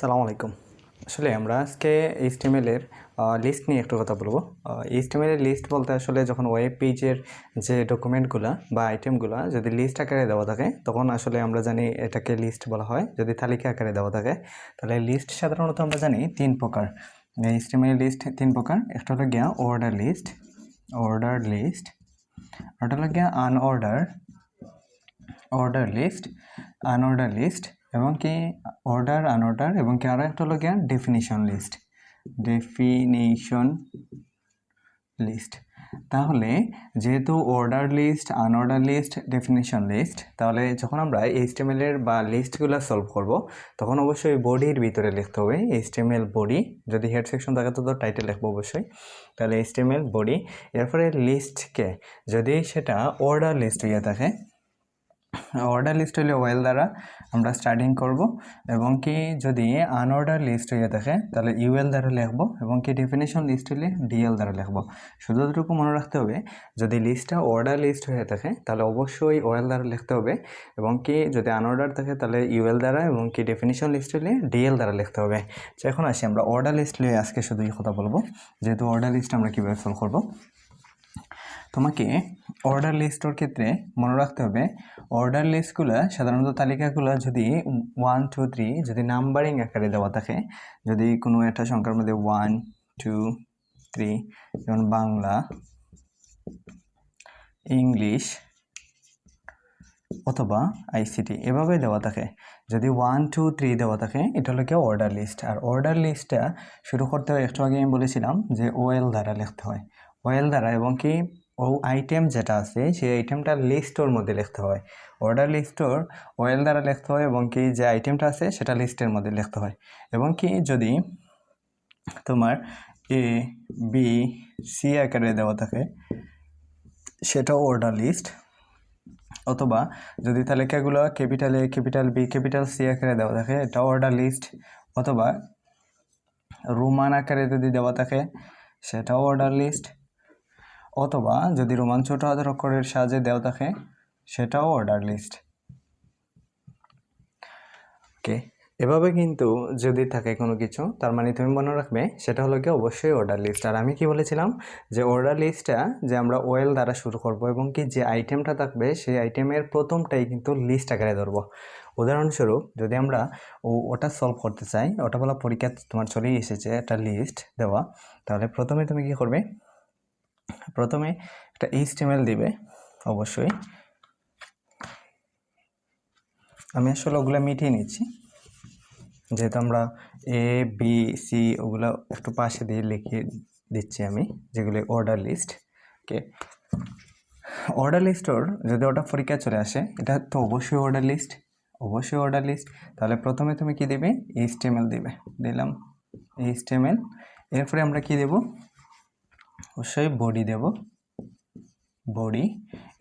আসসালামু আলাইকুম। আসলে আমরা আজকে এইচটিএমএলের লিস্ট নিয়ে একটু কথা বলব। এইচটিএমএলের লিস্ট বলতে আসলে যখন ওয়েব পেজের যে ডকুমেন্টগুলো বা আইটেমগুলো যদি লিস্ট আকারে দেওয়া থাকে, তখন আসলে আমরা জানি এটাকে লিস্ট বলা হয়। যদি তালিকা আকারে দেওয়া থাকে, তাহলে লিস্ট সাধারণত আমরা জানি তিন প্রকার। এইচটিএমএল লিস্ট তিন প্রকার। একটা হলো গিয়া অর্ডার লিস্ট অর্ডার লিস্ট ওটা হলো গিয়া unorder order list unorder list এবং কি অর্ডার আনঅর্ডার এবং কি আরও একটা হলো গিয়া ডেফিনিশন লিস্ট ডেফিনিশন লিস্ট তাহলে যেহেতু order list unorder list definition list তাহলে যখন আমরা এইচটিএমএলের বা লিস্টগুলো সলভ করব, তখন অবশ্যই বডির ভিতরে লিখতে হবে। এইচটিএমএল বডি যদি হেড সেকশন থাকে তো টাইটেল লিখব অবশ্যই। তাহলে এইচটিএমএল বডি এরপরে লিস্টকে যদি সেটা অর্ডার লিস্ট হয়ে থাকে অর্ডার লিস্ট হলে ওয়েল দ্বারা আমরা স্টার্টিং করব এবং কি যদি আনঅর্ডার লিস্ট হয়ে থাকে, তাহলে ইউএল দ্বারা লিখব এবং কি ডেফিনেশন লিস্ট হলে ডিএল দ্বারা লিখব। শুধু এতটুকু মনে রাখতে হবে, যদি লিস্টটা অর্ডার লিস্ট হয়ে থাকে, তাহলে অবশ্যই ওয়েল দ্বারা লিখতে হবে এবং কি যদি আনঅর্ডার থাকে, তাহলে ইউএল দ্বারা এবং কি ডেফিনেশন লিস্ট হলে ডিএল দ্বারা লিখতে হবে। তো এখন আসি আমরা অর্ডার লিস্ট নিয়ে আজকে শুধু এই কথা বলব, যেহেতু অর্ডার লিস্ট আমরা কীভাবে সলভ করব। তোমাকে অর্ডার লিস্টর ক্ষেত্রে মনে রাখতে হবে। অর্ডার লিস্টগুলো সাধারণত তালিকাগুলো যদি ওয়ান টু থ্রি যদি নাম্বারিং আকারে দেওয়া থাকে, যদি কোনো একটা সংখ্যার মধ্যে ওয়ান টু থ্রি যেমন বাংলা, ইংলিশ অথবা আইসিটি এভাবে দেওয়া থাকে। যদি ওয়ান টু থ্রি দেওয়া থাকে, এটা হলো কি অর্ডার লিস্ট আর অর্ডার লিস্টটা শুরু করতে হয় একটু আগে আমি বলেছিলাম যে ওয়েল দ্বারা লিখতে হয়। ওয়েল দ্বারা এবং কি ও আইটেম যেটা আছে, সেই আইটেমটা লিস্টোর মধ্যে লিখতে হয়। অর্ডার লিস্টোর ওয়েল দ্বারা লিখতে হয় এবং কি যে আইটেমটা আছে, সেটা লিস্টের মধ্যে লিখতে হয়। এবং কি যদি তোমার এ বি সি আকারে দেওয়া থাকে, সেটাও অর্ডার লিস্ট অথবা যদি তালিকাগুলো capital A capital B capital C আকারে দেওয়া থাকে, এটা অর্ডার লিস্ট অথবা রোমান আকারে যদি দেওয়া থাকে, সেটাও অর্ডার লিস্ট অথবা যদি রোমান ছোট হাতের অক্ষরের সাহায্যে দেওয়া থাকে, সেটাও অর্ডার লিস্ট ওকে এভাবে কিন্তু যদি থাকে কোনো কিছু, তার মানে তুমি মনে রাখবে সেটা হলো কি অবশ্যই অর্ডার লিস্ট আর আমি কি বলেছিলাম? যে অর্ডার লিস্টটা যে আমরা ওয়েল দ্বারা শুরু করব এবং কি যে আইটেমটা থাকবে, সেই আইটেমের প্রথমটাই কিন্তু লিস্ট আকারে ধরবো। উদাহরণস্বরূপ যদি আমরা ওটা সলভ করতে চাই, ওটা বলা পরীক্ষা তোমার চলেই এসেছে একটা লিস্ট দেওয়া, তাহলে প্রথমে তুমি কি করবে? প্রথমে একটা এইচটিএমএল দিবে, অবশ্যই। আমি আসলে ওগুলো মিটিয়ে নিচ্ছি। যেহেতু আমরা এ বি সি ওগুলো একটু পাশে দিয়ে লিখিয়ে দিচ্ছি আমি, যেগুলো অর্ডার লিস্ট ওকে অর্ডার লিস্টর যদি ওটা পরীক্ষায় চলে আসে, এটা তো অবশ্যই অর্ডার লিস্ট অবশ্যই অর্ডার লিস্ট তাহলে প্রথমে তুমি কি দেবে? এইচটিএমএল দিবে। দিলাম এইচটিএমএল এরপরে আমরা কি দেব? অবশ্যই বডি দেব। বডি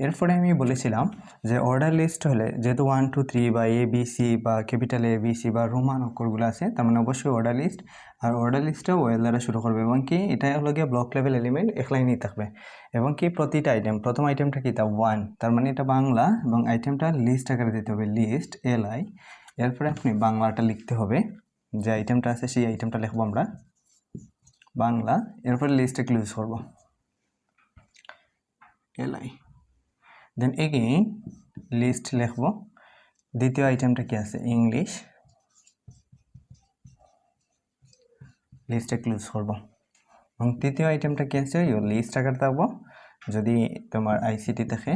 এরপরে আমি বলেছিলাম যে অর্ডার লিস্ট হলে যেহেতু ওয়ান টু থ্রি বা এ বি সি বা ক্যাপিটাল এ বি সি বা রোমান অক্ষরগুলো আছে, তার মানে অবশ্যই অর্ডার লিস্ট আর অর্ডার লিস্টটা ওয়েল দ্বারা শুরু করবে এবং কি এটা হলো গিয়ে ব্লক লেভেল এলিমেন্ট এক লাইনেই থাকবে। এবং কি প্রতিটা আইটেম প্রথম আইটেমটা কি? তা ওয়ান তার মানে এটা বাংলা এবং আইটেমটা লিস্ট আকারে দিতে হবে লিস্ট এল আই এরপরে আপনি বাংলাটা লিখতে হবে। যে আইটেমটা আছে সেই আইটেমটা লিখব আমরা। বাংলা, এরপরে লিস্টে ক্লোজ করব। এলআই। দেন এগেইন লিস্ট লিখব। দ্বিতীয় আইটেমটা কি আছে? ইংলিশ লিস্টে ক্লোজ করব। এবং তৃতীয় আইটেমটা কি আছে? লিস্ট আকার থাকব। যদি তোমার আইসিটি থাকে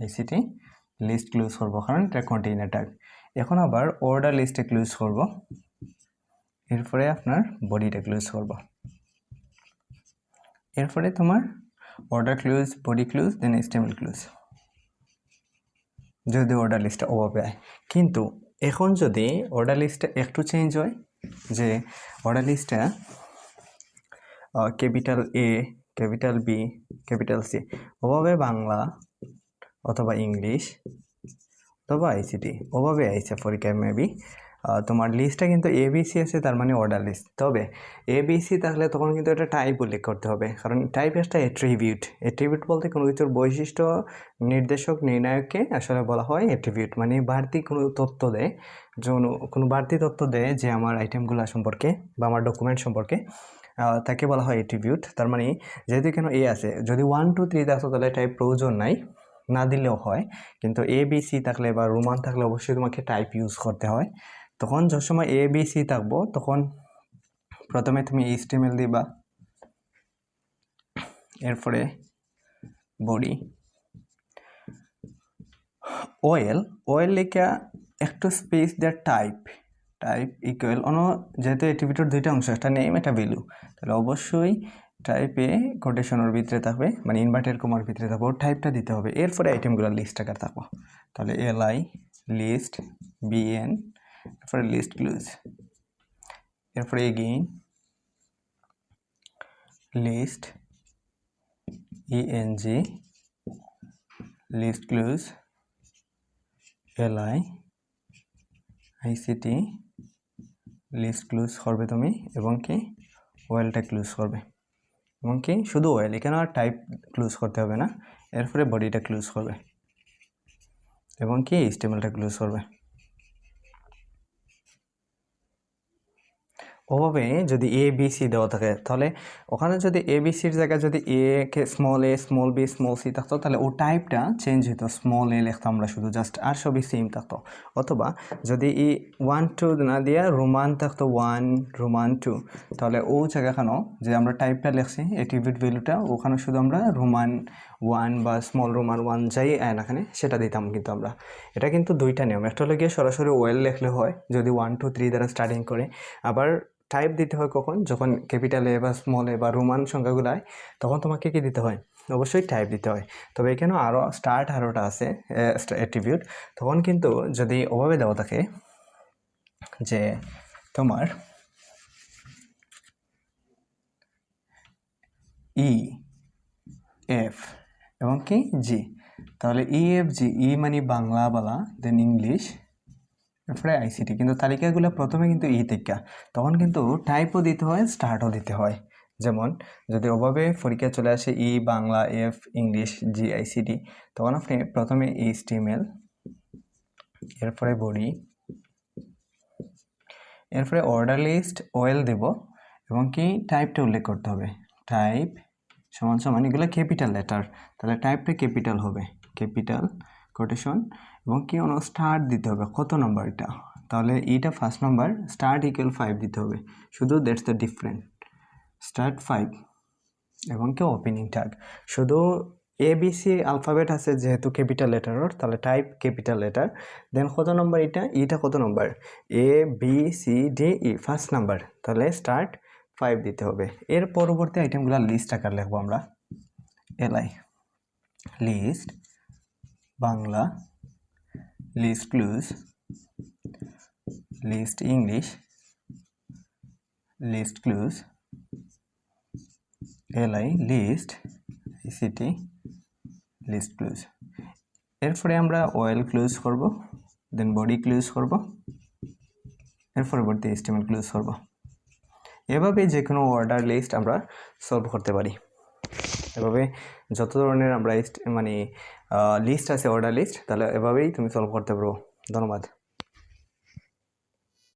আইসিটি লিস্ট ক্লোজ করব। কারণ এটা কন্টেইনার ট্যাগ এখন আবার অর্ডার লিস্টে ক্লোজ করব। এরপরে আপনার বডিটা ক্লোজ করব। এরপরে তোমার order close body close then HTML close যদি অর্ডার লিস্টটা অভাবে হয় কিন্তু এখন যদি অর্ডার লিস্টটা একটু চেঞ্জ হয়, যে অর্ডার লিস্টটা capital A capital B capital C ওভাবে বাংলা অথবা ইংলিশ অথবা আইসিটি ওভাবে আইসে পরীক্ষায় মেবি তোমার লিস্টটা কিন্তু এবিসি আছে, তার মানে অর্ডার লিস্ট তবে এ এবিসি থাকলে তখন কিন্তু একটা টাইপ উল্লেখ করতে হবে। কারণ টাইপ একটা অ্যাট্রিবিউট অ্যাট্রিবিউট বলতে কোনো কিছুর বৈশিষ্ট্য, নির্দেশক, নির্ণায়ককে আসলে বলা হয় অ্যাট্রিবিউট মানে বাড়তি কোনো তথ্য দেয়, যেন, কোনো বাড়তি তথ্য দেয় যে আমার আইটেমগুলো সম্পর্কে বা আমার ডকুমেন্ট সম্পর্কে তাকে বলা হয় অ্যাট্রিবিউট তার মানে যেহেতু কেন এ আছে, যদি ওয়ান টু থ্রি থাকতো তাহলে টাইপ প্রয়োজন নাই, না দিলেও হয়। কিন্তু এ বি সি থাকলে বা রোমান থাকলে অবশ্যই তোমাকে টাইপ ইউজ করতে হয়। তখন যে সময় এ বি সি থাকব। তখন প্রথমে তুমি এইচটিএমএল দিবা। এরপরে বডি। ওয়েল ওয়েল লিখা একটু space there type type equal on, যেহেতু অ্যাক্টিভিটির দুইটা অংশ, একটা নেম একটা ভ্যালু তাহলে অবশ্যই টাইপে কোটেশনের ভিতরে থাকবে মানে ইনভার্টেড কমার ভিতরে থাকবে। ওর টাইপটা দিতে হবে। এরপরে আইটেমগুলো লিস্ট আকার থাকব। তাহলে এল আই লিস্ট বিএন এরপরে লিস্ট ক্লুজ এরপরে again list ENG list close LI ICT list close করবে তুমি এবং কি ওয়েলটা ক্লুজ করবে। এবং কি শুধু ওয়েল এখানে আর টাইপ ক্লুজ করতে হবে না। এরপরে বডিটা ক্লুজ করবে। এবং কি স্টেমেলটা ক্লুজ করবে। ওভাবে যদি এ বি সি দেওয়া থাকে, তাহলে ওখানে যদি এ বি সির জায়গায় যদি A K small A small B small C থাকতো, তাহলে ও টাইপটা চেঞ্জ হতো স্মল এ লিখতাম আমরা শুধু জাস্ট আর সবই সেম থাকতো। অথবা যদি ই ওয়ান টু না দিয়ে রোমান থাকতো ওয়ান রোমান টু তাহলে ও জায়গাখানো যে আমরা টাইপটা লিখছি অ্যাক্টিভিট ভ্যালুটা ওখানে শুধু আমরা রোমান ওয়ান বা স্মল রোমান ওয়ান যাই আয় এখানে সেটা দিতাম কিন্তু আমরা। এটা কিন্তু দুইটা নিয়ম। একটা হলো গিয়ে সরাসরি ওয়েল লিখলে হয়, যদি ওয়ান টু থ্রি দ্বারা স্টার্টিং করে। আবার টাইপ দিতে হয় কখন? যখন ক্যাপিটালে বা স্মলে বা রোমান সংখ্যাগুলো হয় তখন তোমাকে কি দিতে হয়? অবশ্যই টাইপ দিতে হয়। তবে এখানেও আরও স্টার্ট আরোটা আছে অ্যাট্রিবিউট তখন কিন্তু যদি ওভাবে দেওয়া থাকে, যে তোমার ই এফ এবং কি? জি তাহলে ই এফ জি ই মানে বাংলা বলা দেন ইংলিশ এরপরে আইসিটি কিন্তু তালিকাগুলো প্রথমে কিন্তু ই থেকে তখন কিন্তু টাইপও দিতে হয় স্টার্টও দিতে হয়। যেমন, যদি ওভাবে পরীক্ষা চলে আসে E, Bangla F English G ICT তখন আপনি প্রথমে এইচটিএমএল এরপরে বডি, এরপরে অর্ডার লিস্ট ওয়েল দেব, এবং কি টাইপটা উল্লেখ করতে হবে। টাইপ সমান সমান, এগুলো ক্যাপিটাল লেটার তাহলে টাইপটা ক্যাপিটাল হবে। ক্যাপিটাল কোটেশন এবং কি অন্য স্টার্ট দিতে হবে? কত নাম্বার এটা? তাহলে এইটা first number start equal five দিতে হবে। শুধু that's the different start five এবং কি ওপেনিং ট্যাগ শুধু এ বি সি আলফাবেট আছে যেহেতু ক্যাপিটাল লেটারের তাহলে টাইপ ক্যাপিটাল লেটার দেন কত নম্বর এটা? ইটা কত নম্বর A B C D E first number তাহলে স্টার্ট ফাইভ দিতে হবে। এর পরবর্তী আইটেমগুলো লিস্ট আকার লিখব আমরা। LI list Bangla list close list English list close LI list ICT list close এরপরে আমরা অয়েল ক্লোজ করব দেন বডি ক্লোজ করব, এর পরবর্তী এস্টিমেল ক্লোজ করব। এভাবে যে কোনো অর্ডার লিস্ট আমরা সলভ করতে পারি। এভাবে যত ধরনের আমরা মানে লিস্ট আছে অর্ডার লিস্ট তাহলে এভাবেই তুমি সলভ করতে পারব ধন্যবাদ।